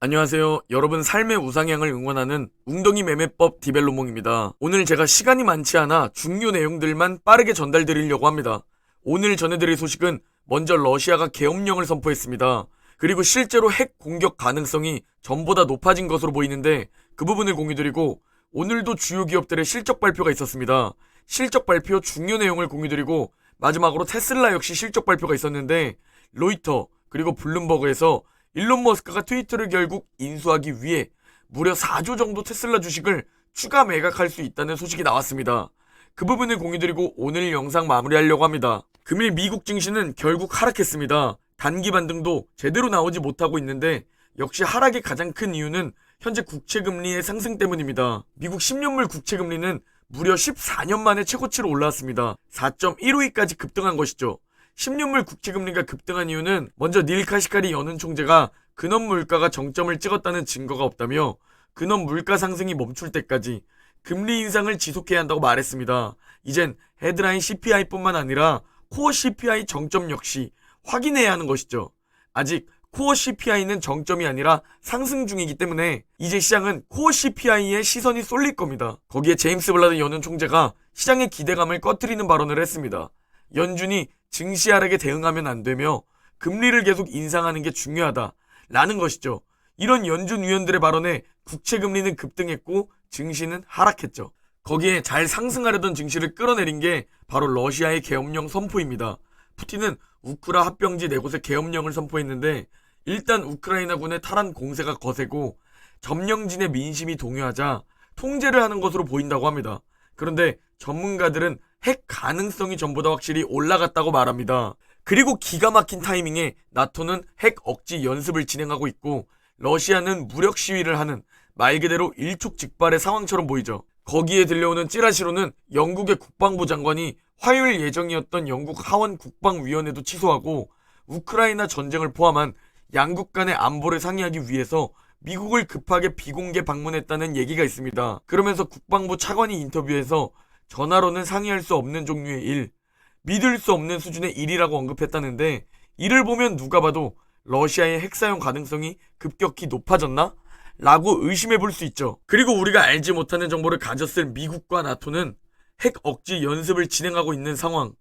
안녕하세요. 여러분 삶의 우상향을 응원하는 웅덩이 매매법 디벨로몽입니다. 오늘 제가 시간이 많지 않아 중요 내용들만 빠르게 전달드리려고 합니다. 오늘 전해드릴 소식은 먼저 러시아가 계엄령을 선포했습니다. 그리고 실제로 핵 공격 가능성이 전보다 높아진 것으로 보이는데 그 부분을 공유드리고 오늘도 주요 기업들의 실적 발표가 있었습니다. 실적 발표 중요 내용을 공유드리고 마지막으로 테슬라 역시 실적 발표가 있었는데 로이터 그리고 블룸버그에서 일론 머스크가 트위터를 결국 인수하기 위해 무려 4조 정도 테슬라 주식을 추가 매각할 수 있다는 소식이 나왔습니다. 그 부분을 공유드리고 오늘 영상 마무리하려고 합니다. 금일 미국 증시는 결국 하락했습니다. 단기 반등도 제대로 나오지 못하고 있는데 역시 하락의 가장 큰 이유는 현재 국채금리의 상승 때문입니다. 미국 10년물 국채금리는 무려 14년 만에 최고치로 올라왔습니다. 4.15위까지 급등한 것이죠. 10년물 국채금리가 급등한 이유는 먼저 닐 카시카리 연은 총재가 근원 물가가 정점을 찍었다는 증거가 없다며 근원 물가 상승이 멈출 때까지 금리 인상을 지속해야 한다고 말했습니다. 이젠 헤드라인 CPI뿐만 아니라 코어 CPI 정점 역시 확인해야 하는 것이죠. 아직 코어 CPI는 정점이 아니라 상승 중이기 때문에 이제 시장은 코어 CPI에 시선이 쏠릴 겁니다. 거기에 제임스 블라드 연은 총재가 시장의 기대감을 꺼트리는 발언을 했습니다. 연준이 증시 하락에 대응하면 안 되며 금리를 계속 인상하는 게 중요하다. 라는 것이죠. 이런 연준 위원들의 발언에 국채 금리는 급등했고 증시는 하락했죠. 거기에 잘 상승하려던 증시를 끌어내린 게 바로 러시아의 계엄령 선포입니다. 푸틴은 우크라 합병지 네 곳에 계엄령을 선포했는데 일단 우크라이나군의 탈환 공세가 거세고 점령진의 민심이 동요하자 통제를 하는 것으로 보인다고 합니다. 그런데 전문가들은 핵 가능성이 전보다 확실히 올라갔다고 말합니다. 그리고 기가 막힌 타이밍에 나토는 핵 억지 연습을 진행하고 있고 러시아는 무력 시위를 하는 말 그대로 일촉즉발의 상황처럼 보이죠. 거기에 들려오는 찌라시로는 영국의 국방부 장관이 화요일 예정이었던 영국 하원 국방위원회도 취소하고 우크라이나 전쟁을 포함한 양국 간의 안보를 상의하기 위해서 미국을 급하게 비공개 방문했다는 얘기가 있습니다. 그러면서 국방부 차관이 인터뷰에서 전화로는 상의할 수 없는 종류의 일, 믿을 수 없는 수준의 일이라고 언급했다는데 이를 보면 누가 봐도 러시아의 핵 사용 가능성이 급격히 높아졌나? 라고 의심해 볼 수 있죠. 그리고 우리가 알지 못하는 정보를 가졌을 미국과 나토는 핵 억지 연습을 진행하고 있는 상황.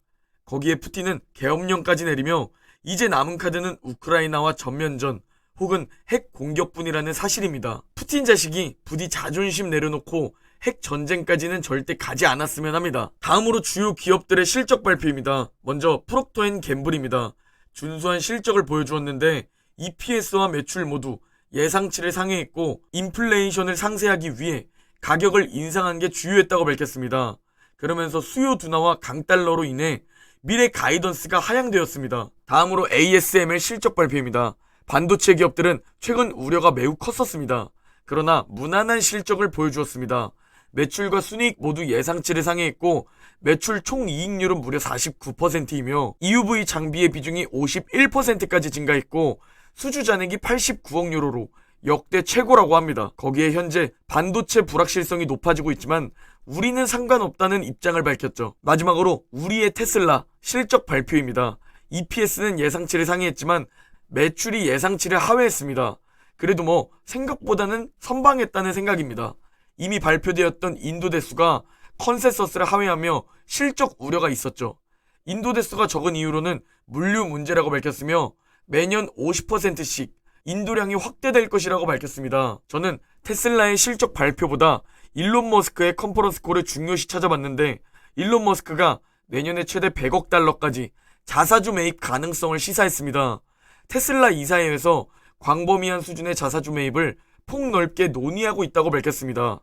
거기에 푸틴은 계엄령까지 내리며 이제 남은 카드는 우크라이나와 전면전 혹은 핵 공격뿐이라는 사실입니다. 푸틴 자식이 부디 자존심 내려놓고 핵 전쟁까지는 절대 가지 않았으면 합니다. 다음으로 주요 기업들의 실적 발표입니다. 먼저 프록토 앤 갬블입니다. 준수한 실적을 보여주었는데 EPS와 매출 모두 예상치를 상회했고 인플레이션을 상쇄하기 위해 가격을 인상한 게 주요했다고 밝혔습니다. 그러면서 수요 둔화와 강달러로 인해 미래 가이던스가 하향되었습니다. 다음으로 ASML 실적 발표입니다. 반도체 기업들은 최근 우려가 매우 컸었습니다. 그러나 무난한 실적을 보여주었습니다. 매출과 순이익 모두 예상치를 상회했고 매출 총 이익률은 무려 49%이며 EUV 장비의 비중이 51%까지 증가했고 수주 잔액이 89억 유로로 역대 최고라고 합니다. 거기에 현재 반도체 불확실성이 높아지고 있지만 우리는 상관없다는 입장을 밝혔죠. 마지막으로 우리의 테슬라 실적 발표입니다. EPS는 예상치를 상회했지만 매출이 예상치를 하회했습니다. 그래도 뭐 생각보다는 선방했다는 생각입니다. 이미 발표되었던 인도대수가 컨센서스를 하회하며 실적 우려가 있었죠. 인도대수가 적은 이유로는 물류 문제라고 밝혔으며 매년 50%씩 인도량이 확대될 것이라고 밝혔습니다. 저는 테슬라의 실적 발표보다 일론 머스크의 컨퍼런스 콜을 중요시 찾아봤는데 일론 머스크가 내년에 최대 100억 달러까지 자사주 매입 가능성을 시사했습니다. 테슬라 이사회에서 광범위한 수준의 자사주 매입을 폭넓게 논의하고 있다고 밝혔습니다.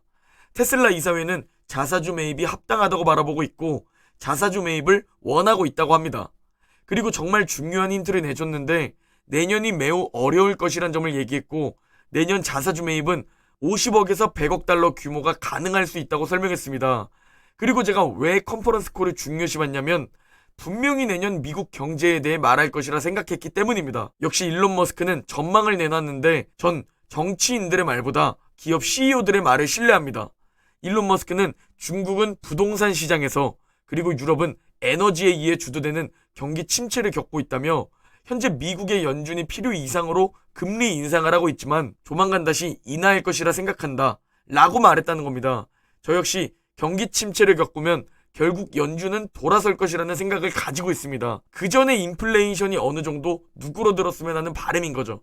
테슬라 이사회는 자사주 매입이 합당하다고 바라보고 있고 자사주 매입을 원하고 있다고 합니다. 그리고 정말 중요한 힌트를 내줬는데 내년이 매우 어려울 것이란 점을 얘기했고 내년 자사주 매입은 50억에서 100억 달러 규모가 가능할 수 있다고 설명했습니다. 그리고 제가 왜 컨퍼런스 콜을 중요시 봤냐면 분명히 내년 미국 경제에 대해 말할 것이라 생각했기 때문입니다. 역시 일론 머스크는 전망을 내놨는데 전 정치인들의 말보다 기업 CEO들의 말을 신뢰합니다. 일론 머스크는 중국은 부동산 시장에서 그리고 유럽은 에너지에 의해 주도되는 경기 침체를 겪고 있다며 현재 미국의 연준이 필요 이상으로 금리 인상을 하고 있지만 조만간 다시 인하할 것이라 생각한다. 라고 말했다는 겁니다. 저 역시 경기 침체를 겪으면 결국 연준은 돌아설 것이라는 생각을 가지고 있습니다. 그 전에 인플레이션이 어느 정도 누그러들었으면 하는 바람인 거죠.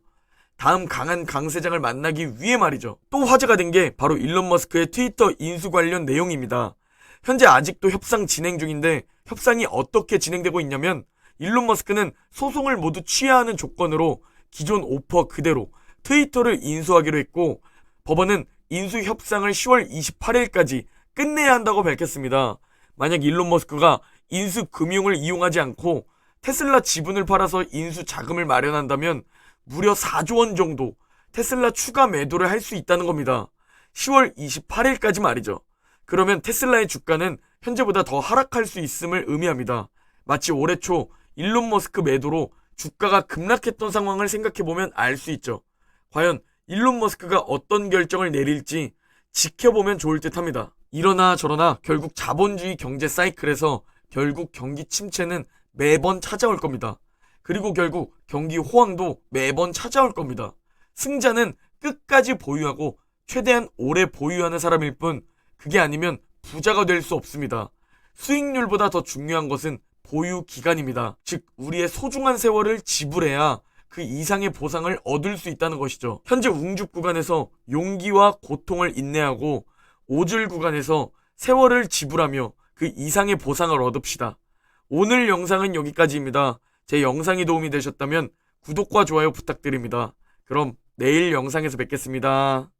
다음 강한 강세장을 만나기 위해 말이죠. 또 화제가 된 게 바로 일론 머스크의 트위터 인수 관련 내용입니다. 현재 아직도 협상 진행 중인데 협상이 어떻게 진행되고 있냐면 일론 머스크는 소송을 모두 취하하는 조건으로 기존 오퍼 그대로 트위터를 인수하기로 했고 법원은 인수 협상을 10월 28일까지 끝내야 한다고 밝혔습니다. 만약 일론 머스크가 인수 금융을 이용하지 않고 테슬라 지분을 팔아서 인수 자금을 마련한다면 무려 4조 원 정도 테슬라 추가 매도를 할 수 있다는 겁니다. 10월 28일까지 말이죠. 그러면 테슬라의 주가는 현재보다 더 하락할 수 있음을 의미합니다. 마치 올해 초 일론 머스크 매도로 주가가 급락했던 상황을 생각해보면 알 수 있죠. 과연 일론 머스크가 어떤 결정을 내릴지 지켜보면 좋을 듯 합니다. 이러나 저러나 결국 자본주의 경제 사이클에서 결국 경기 침체는 매번 찾아올 겁니다. 그리고 결국 경기 호황도 매번 찾아올 겁니다. 승자는 끝까지 보유하고 최대한 오래 보유하는 사람일 뿐 그게 아니면 부자가 될 수 없습니다. 수익률보다 더 중요한 것은 보유 기간입니다. 즉 우리의 소중한 세월을 지불해야 그 이상의 보상을 얻을 수 있다는 것이죠. 현재 웅죽 구간에서 용기와 고통을 인내하고 오줄 구간에서 세월을 지불하며 그 이상의 보상을 얻읍시다. 오늘 영상은 여기까지입니다. 제 영상이 도움이 되셨다면 구독과 좋아요 부탁드립니다. 그럼 내일 영상에서 뵙겠습니다.